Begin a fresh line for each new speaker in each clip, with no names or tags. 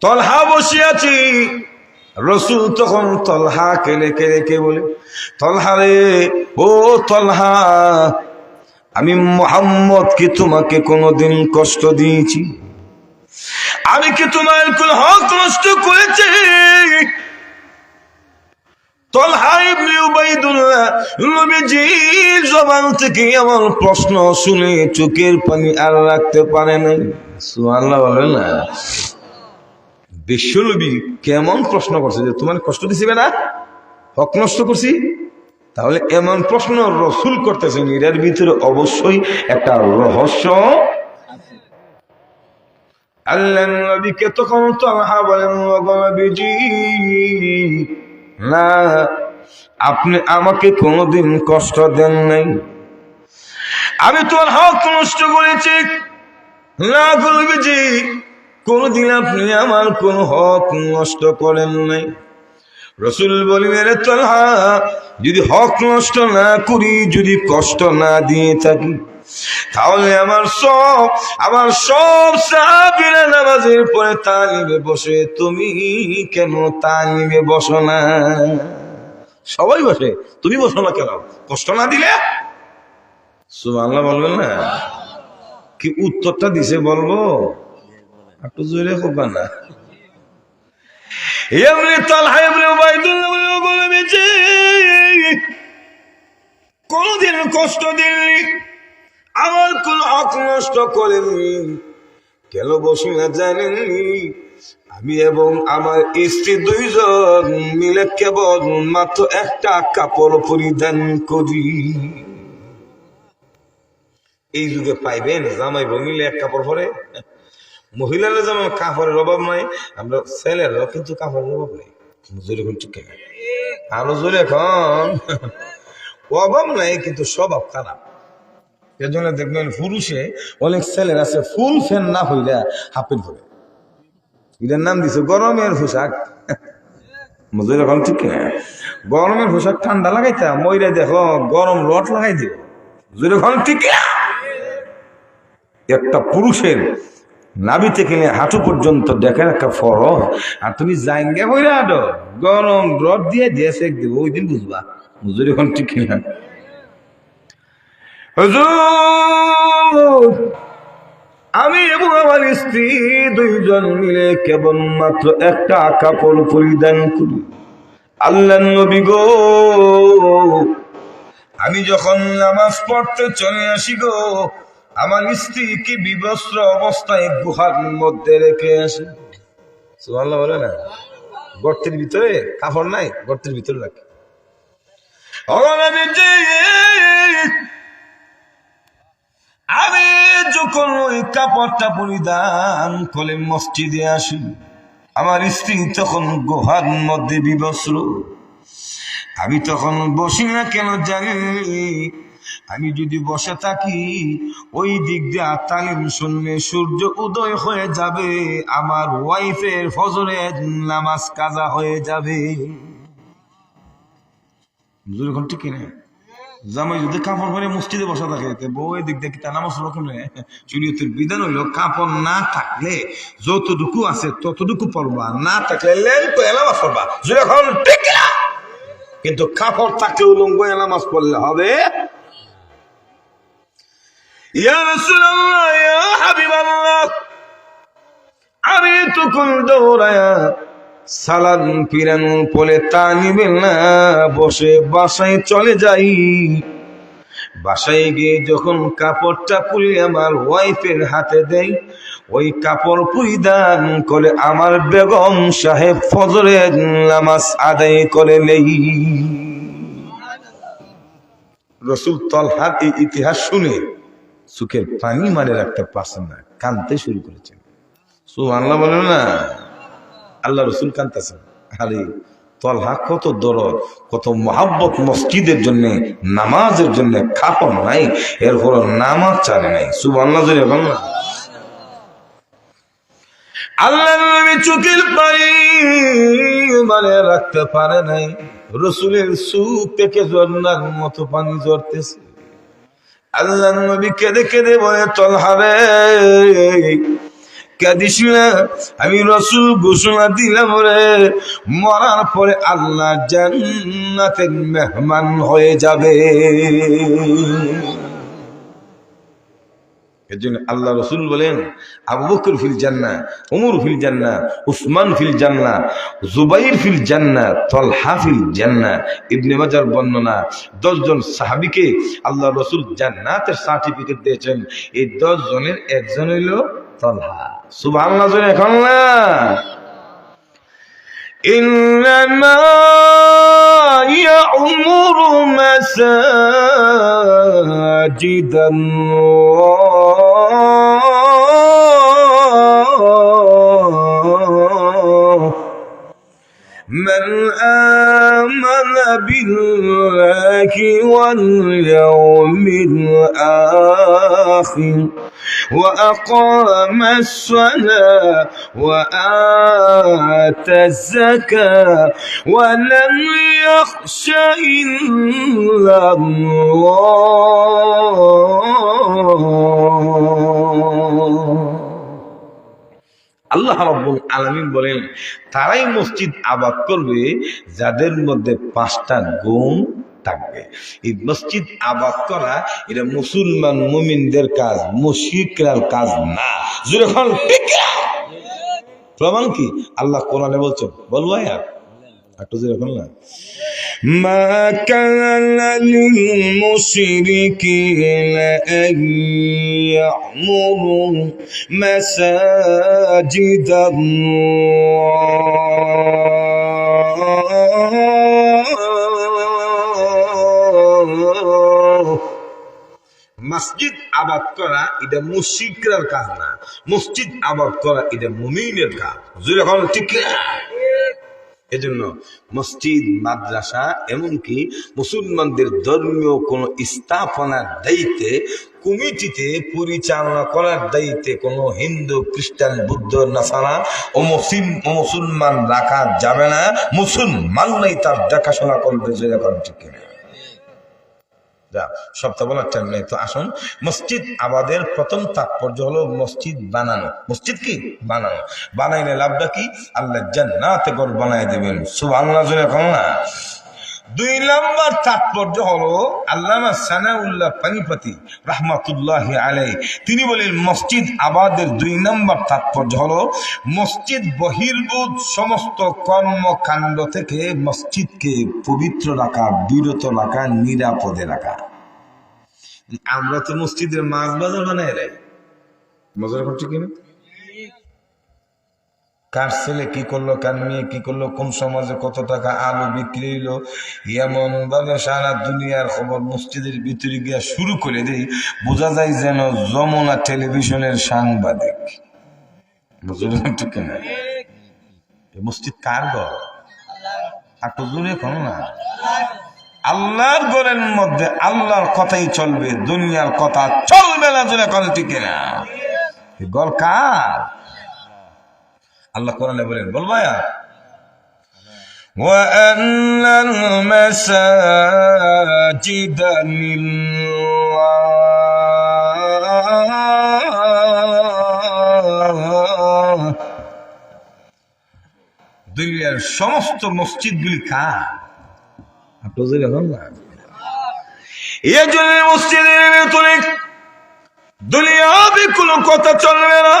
তলহা বসিয়াছি। রসুল তখন তলহা কেলে কেলে কে বলে? তলহা রে, ও তলহা, আমি মোহাম্মদ কি তোমাকে কোনোদিন কষ্ট দিয়েছি? আমি কি তোমার কোন হক নষ্ট করেছি? জবান থেকে আমার প্রশ্ন শুনে চোখের পানি আর রাখতে পারে নাই। সুবহানাল্লাহ না। বিশ্বনবী কেমন প্রশ্ন করছে যে, তোমার কষ্ট দিছিবে না হক নষ্ট করছি? তাহলে এমন প্রশ্ন রসুল করতেছেন এর ভিতরে অবশ্যই একটা রহস্য বলেন "ওগো নবীজি, না, আপনি আমাকে কোনোদিন কষ্ট দেন নাই। আমি তোমার হক নষ্ট করেছি। না করবেজি কোনদিন আপনি আমার কোন হক নষ্ট করেন নাই। রসুল বলিলেন রে তলহা যদি হক নষ্ট না করি, যদি কষ্ট না দিয়ে থাকি, তাহলে আমার সব আমার সব সাহাবীরা নামাজের পরে তালিমে বসে, তুমি কেন তালিমে বসো না? সবাই বসে, তুমি বসো না কেন? কষ্ট না দিলে? সুবহানাল্লাহ বলবেন না। কি উত্তরটা দিছে বলব? একটু জোরে হোক না। এমনি তালহা ইবনে উবাইদুল্লাহ বলে, "ওগো কোনদিন কষ্ট দিননি আমার কোন হক নষ্ট করেননি। কেন বসে না জানেননি? আমি এবং আমার স্ত্রী দুইজন মিলে কেবল মাত্র একটা কাপড় পরিধান করি। এই যুগে পাইবেন জামাই মিলে এক কাপড় পরে? মহিলারা যেমন কাপড়ের অভাব নাই, আমরা ছেলেরাও কিন্তু কাপড়ের অভাব নেই। জোরে এখন ঠিক? আরও জোরে এখন। অভাব নাই, কিন্তু স্বভাব খারাপ। এর জন্য দেখবেন পুরুষে অনেক ছেলের আছে, ফুল ফ্যান না হইলে হাফের পরে এটার নাম দিছে গরমের পোশাক। মজুর এখন ঠিক কিনা? গরমের পোশাক ঠান্ডা লাগাইতাম মইরা দেখো গরম রড লাগাই দিব। মজুর এখন ঠিক একটা পুরুষের নাবি থেকে হাঁটু পর্যন্ত দেখেন একটা ফরজ। আর তুমি জাইঙ্গে বইরা আডো, গরম রড দিয়ে দিয়ে সেক দিব, ওই দিন বুঝবা বুঝলি এখন ঠিক না। হুজুর, আমি এবং আমার স্ত্রী দুইজন মিলে কেবলমাত্র একটা কাপড় পরিধান করি। আল্লাহ নবী গো, আমি যখন নামাজ পড়তে চলে আসি গো আমার স্ত্রীকে বিবস্ত্র অবস্থায় গুহার মধ্যে রেখে আসি? সুবহানাল্লাহ বলে না। গর্তের ভিতরে? কাপড় নাই? গর্তের ভিতরে রাখে। আমি যখন ওই কাপড়টা পরিধান করে মসজিদে আসি, আমার স্ত্রী তখন গুহার মধ্যে বিবস্ত্র। আমি তখন বসি না কেন জানি? আমি যদি বসে থাকি, ওই দিক দিয়ে তালিম শুনলে সূর্য উদয় হয়ে যাবে, আমার ওয়াইফের ফজরের নামাজ কাজা হয়ে যাবে। এখন ঠিক কিনা জামাই যদি কাপড় পরে মসজিদে বসা থাকে বউ এই দিক দিয়ে তা নামাজ রকম শরীয়তের বিধান হইল, কাপড় না থাকলে যতটুকু আছে ততটুকু পড়বা না থাকলে তো এলামাজ পড়বা। যদি এখন? ঠিক কিনা কিন্তু কাপড় থাকলে উলঙ্গ নামাজ পড়লে হবে ইয়া রাসূলুল্লাহ ইয়া হাবিবাল্লাহ। আমি তখন দৌড়ায়া সালাদ পিরানো পলে তা নিবেন না। বসে বাসায় চলে যাই। বাসায় গিয়ে যখন কাপড়টা পুরি আমার ওয়াইফের হাতে দেই ওই কাপড় পরিধান করে আমার বেগম সাহেব ফজরের নামাজ আদায় করে নেই। রসুল তলহাত ইতিহাস শুনে সুখের পানি মারে রাখতে পারছেন না, কানতে শুরু করেছেন। সু আল্লাহ বলেন না, আল্লাহ রসুল কানতেছেন। আরে, তলহা কত দরদ, কত মহাব্বত মসজিদের জন্য, নামাজের জন্য খাপন নাই, এর এরপর নামাজ চালে নাই। সুব আল্লাহ জোরে আল্লাহ নবী চোখের পানি মানে রাখতে পারে নাই। রসুলের সুখ থেকে ঝর্ণার মতো পানি ঝরতেছে। আল্লাহ নবী কেঁদে কেঁদে বলে তলহারে কাঁদিস না। আমি রসুল ঘোষণা দিলাম রে, মরার পরে আল্লাহ জান্নাতের মেহমান হয়ে যাবে। এর জন্য আল্লাহ রসুল বলেন আবু বকর ফিল জান্না উমর ফিল জান্না উসমান ফিল জান্না জুবাইর ফিল জান্না তলহা ফিল জান্না ইবনে মাজার বর্ণনা দশজন সাহাবিকে আল্লাহ রসুল জান্নাতের সার্টিফিকেট দিয়েছেন এই দশ জনের একজন হইল তলহা সুবাহ জন এখন না إنما يعمر مساجد الله بالله واليوم الآخر. وأقام الصلاة وآتى الزكاة ولم يخش إلا الله. আল্লাহ রব্বুল আলমিন বলেন, তারাই মসজিদ আবাদ করবে যাদের মধ্যে পাঁচটা গুণ থাকবে। এই মসজিদ আবাদ করা, এটা মুসলমান মুমিনদের কাজ মুশিকরার কাজ না। যখন প্রমাণ কি? আল্লাহ কোরআনে বলছেন বলব আর একটু যেরকম না। ما كان للمشركين أن يعمروا مساجد الله মসজিদ আবাদ করা এটা মুশিকরার কাজ না মসজিদ আবাদ করা এটা মুমিনের কাজ জুড়ে এখন ঠিক না? এজন্য মসজিদ, মাদ্রাসা, এমনকি মুসলমানদের ধর্মীয় কোন স্থাপনার দায়িত্বে, কমিটিতে পরিচালনা করার দায়িত্বে কোনো হিন্দু, খ্রিস্টান, বুদ্ধ, নাসারা ও মুসলিম ও মুসলমান রাখা যাবে না। মুসলমান নাই তার দেখাশোনা করবে এখন ঠিক কিনা। যা সপ্তাহ বলার টাইম নেই, তো আসুন। মসজিদ আবাদের প্রথম তাৎপর্য হলো মসজিদ বানানো। মসজিদ কি? বানানো। বানাইলে লাভটা কি? আল্লাহ জান্নাতে গর বানাই দেবেন। শুভ জোরে কম না। দুই নম্বর তাৎপর্য হলো আল্লামা সানাউল্লাহ পানিপতি রহমাতুল্লাহ আলাই তিনি বলেন, মসজিদ আবাদের দুই নম্বর তাৎপর্য হলো মসজিদ বহির্ভূত সমস্ত কর্মকাণ্ড থেকে মসজিদকে পবিত্র রাখা, বিরত রাখা, নিরাপদে রাখা। আমরা তো মসজিদের মাছ বাজার বানাই রাই মজার করছি কিনা কার ছেলে কি করল, কার মেয়ে কি করল, কোন সমাজে কত টাকা আলু বিক্রি হইল, এমন ভাবে সারা দুনিয়ার খবর মসজিদের ভিতরে গিয়া শুরু করে দেই, বোঝা যায় যেন যমুনা টেলিভিশনের সাংবাদিক। মসজিদ কার ঘর? আর তো জোরে কোনো না। আল্লাহর ঘরের মধ্যে আল্লাহর কথাই চলবে, দুনিয়ার কথা চলবে না জোরে কোন ঠিক না। ঘর কার? আল্লাহ কোরআনে বলেন বলবো আর وأن المساجد لله দুনিয়ার সমস্ত মসজিদগুলি কার আপনাদের এখন না এই জন্য মসজিদের ভেতরে দুনিয়াবি কোনো কথা চলবে না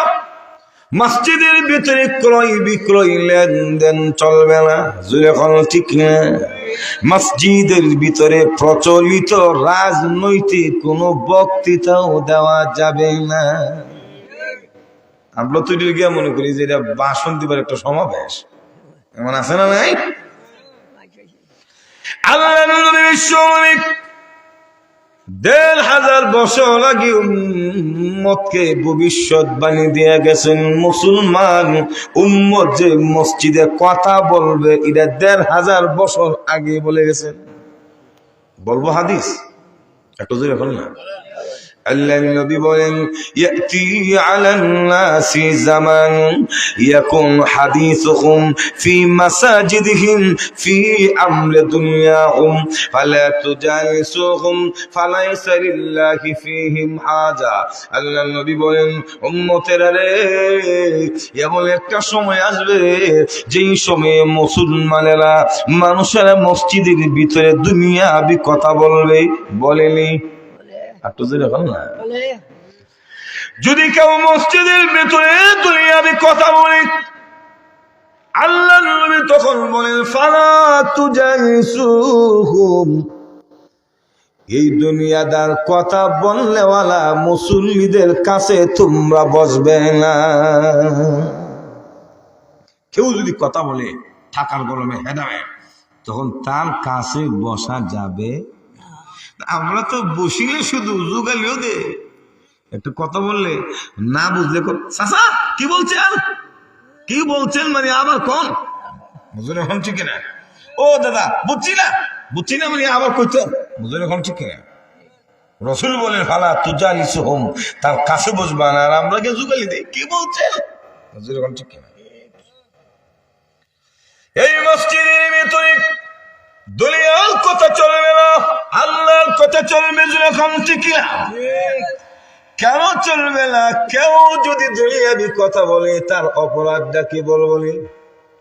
মসজিদের ভিতরে ক্রয় বিক্রয় লেনদেন চলবে না যখন ঠিক না? মসজিদের ভিতরে প্রচলিত রাজনৈতিক কোনো বক্তৃতাও দেওয়া যাবে না। আমরা তো এটা গিয়ে মনে করি যে এটা বাসন দিবার একটা সমাবেশ। এমন আছে না নাই? আল্লাহ দেড় হাজার বছর আগে উম্মতকে ভবিষ্যৎবাণী দিয়ে গেছেন মুসলমান। উম্মত যে মসজিদে কথা বলবে, এটা দেড় হাজার বছর আগে বলে গেছেন। বলব হাদিস? এত জোরে এখন না। আল্লাহ নবী বলেন, ইয়াতি আলান নাসি জামান, ইয়াকুন হাদিসুহুম ফি মাসাজিদিহিম ফি আমরি দুনিয়াহুম, ফালা তুজালিসুহুম ফালাইসা লিল্লাহি ফিহিম হাজা। আল্লাহ নবী বলেন, উম্মতেরা রে, এমন একটা সময় আসবে, যেই সময়ে মুসলমানেরা মানুষেরা মসজিদের ভিতরে দুনিয়াবি কথা বলবে, বলেনি? যদি কেউ মসজিদের ভেতরে দুনিয়াবি কথা বলে আল্লাহ নবী তখন বলেন, ফালা এই দুনিয়াদার কথা বললেওয়ালা মুসল্লিদের কাছে তোমরা বসবে না। কেউ যদি কথা বলে থাকার গরমে হেদাবে তখন তার কাছে বসা যাবে আমরা তো বসিলে শুধু জুগালিও দে। একটু কথা বললে না বুঝলে চাচা, কি বলছেন? কি বলছেন মানে আবার কোন বুঝলে এখন ঠিক না ও দাদা, বুঝছি না। বুঝছি না মানে আবার কইতো বুঝলে এখন ঠিক না রসুল বলেন, ফালা লিসু হোম তার কাছে বসবা না, আর আমরা কে জুগালি দেই। কি বলছেন? বুঝলে এখন ঠিক না এই মসজিদের ভিতরে দুনিয়ার কথা চলবে না, আল্লাহর কথা চলবে যখন ঠিক না? কেন চলবে না? কেউ যদি দুনিয়াবি কথা বলে, তার অপরাধটা কি বল বলে?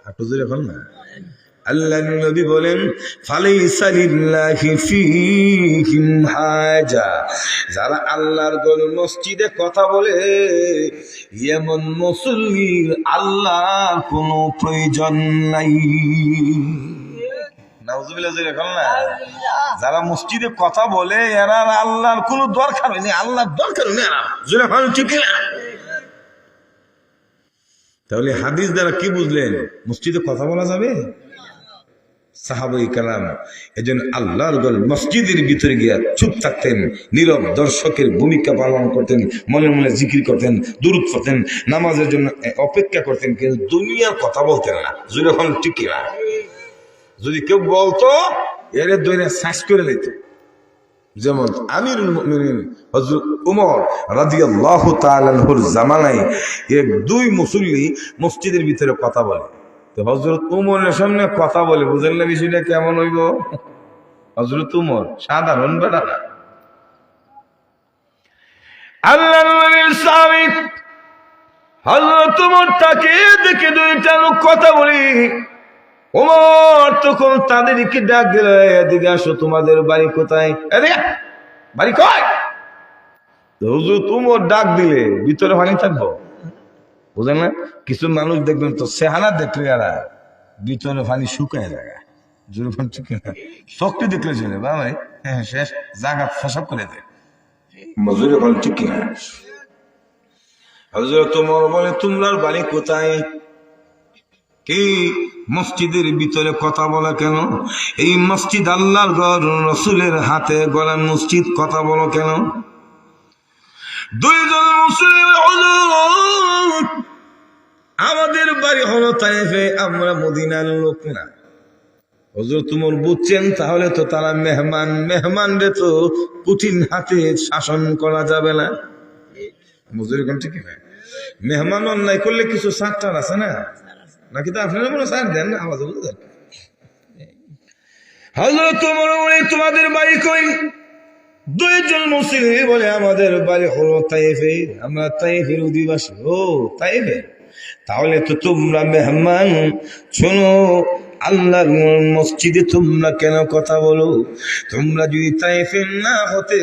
একটু জোরে এখন না। আল্লাহ নবী বলেন যারা আল্লাহর ঘর মসজিদে কথা বলে এমন মুসল্লির আল্লাহ কোনো প্রয়োজন নাই। যারা মসজিদে কথা বলে এরা আল্লাহর কোনো দরকার হয়নি আল্লাহর দরকার হয়নি এরা। জোরে এখন ঠিক না তাহলে হাদিস দ্বারা কি বুঝলেন? মসজিদে কথা বলা যাবে? সাহাবাই কালাম আল্লাহর গল মসজিদের ভিতরে গিয়া চুপ থাকতেন নীরব দর্শকের ভূমিকা পালন করতেন মনে মনে জিকির করতেন দূরত করতেন নামাজের জন্য অপেক্ষা করতেন কিন্তু দুনিয়ার কথা বলতেন না। যখন ঠিক না যদি কেউ বলতো, এর দৈরে শ্বাস করে নিত যেমন আমিরুল মুমিনিন হযরত উমর রাদিয়াল্লাহু তাআলার জামানায় এক দুই মুসল্লি মসজিদের ভিতরে কথা বলে। তো হযরত উমরের সামনে কথা বলে বুঝলেন না বিষয়টা কেমন হইব? হযরত উমর, সাধারণ বেটা না। আল্লাহ উমর তাকে দেখে দুইটা লোক কথা বলি। ওমর তখন তাদেরকে ডাক দিল এদিকে আসো, তোমাদের বাড়ি কোথায়? এদিকে, বাড়ি কয় হুজুর তুমর ডাক দিলে, ভিতরে পানি থাকব। বুঝলেন না? কিছু মানুষ দেখবেন তো সেহানা দেখলে ভিতরে পানি শুকায় জায়গা জুরুফান ঠিক না, শক্তি দেখলে চলে হ্যাঁ শেষ, জায়গা ফসব করে দেয় ঠিক হজরত তোমার বলে, তোমরার বাড়ি কোথায়? কি? মসজিদের ভিতরে কথা বলা কেন? এই মসজিদ আল্লাহর ঘর, রসুলের হাতে গলা মসজিদ কথা বলো কেন? দুইজন আমাদের বাড়ি হলো তাইফে, আমরা মদিনার লোক না। হজুর, তোমার বুঝছেন? তাহলে তো তারা মেহমান মেহমান রে তো কঠিন হাতে শাসন করা যাবে না। মজুরি কোন ঠিক না। মেহমান অন্যায় করলে কিছু সারটার আছে না? নাকি তো আপনারা মনে সার দেন না আওয়াজ বুঝতে হজরত তোমার বলে, তোমাদের বাড়ি কই? দুইজন মুসলিম বলে, আমাদের বাড়ি হলো তাইফে। আমরা তাইফের অধিবাসী। ও, তাইফে? তাহলে তো তোমরা মেহমান। শোনো, আল্লাহর মসজিদে তোমরা কেন কথা বলো? তোমরা যদি তাইফের না হতে,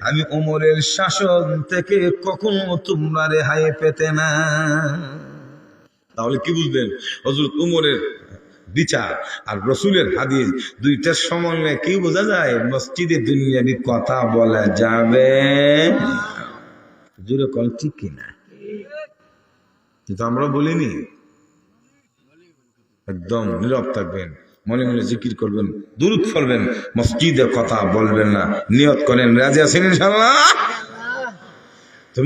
আমি ওমরের শাসন থেকে কখনো তোমরা রেহাই পেতে না। তাহলে কি বুঝলেন? হজরত উমরের বিচার আর রসুলের হাদিস দুইটার সমন্বয়ে কি বোঝা যায়? মসজিদে দুনিয়াবি কথা বলা যাবে। জুড়ে কল ঠিক কিনা কিন্তু আমরা বলিনি। একদম নীরব থাকবেন, মনে মনে জিকির করবেন দূরত ফলবেন মসজিদের কথা বলবেন না। নিয়ত করেন, রাজি আছেন ইনশাল্লাহ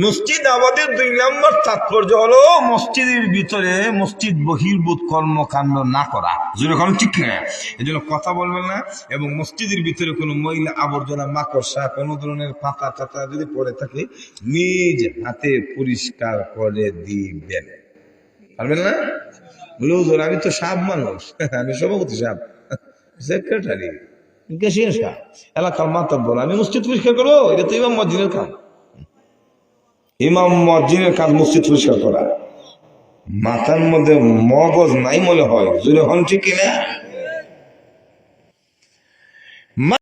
মসজিদ আমাদের দুই নম্বর তাৎপর্য হলো মসজিদের ভিতরে মসজিদ বহির্ভূত কর্মকাণ্ড না করা। যেরকম ঠিক না এই জন্য কথা বলবেন না এবং মসজিদের ভিতরে কোনো মহিলা আবর্জনা মাকড়সা কোনো ধরনের পাতা টাতা যদি পড়ে থাকে নিজ হাতে পরিষ্কার করে দিবেন। পারবেন না? বলে হুজুর আমি তো সাপ মানুষ। আমি সভাপতি সাপ। সেক্রেটারি কেসিয়ার সাপ? এলাকার মাতাব্বর আমি মসজিদ পরিষ্কার করব? এটা তো ইমাম মসজিদের কাম। ইমাম মসজিদের কাজ মসজিদ পরিষ্কার করা। মাথার মধ্যে মগজ নাই মনে হয়। যদি হন ঠিক কিনা?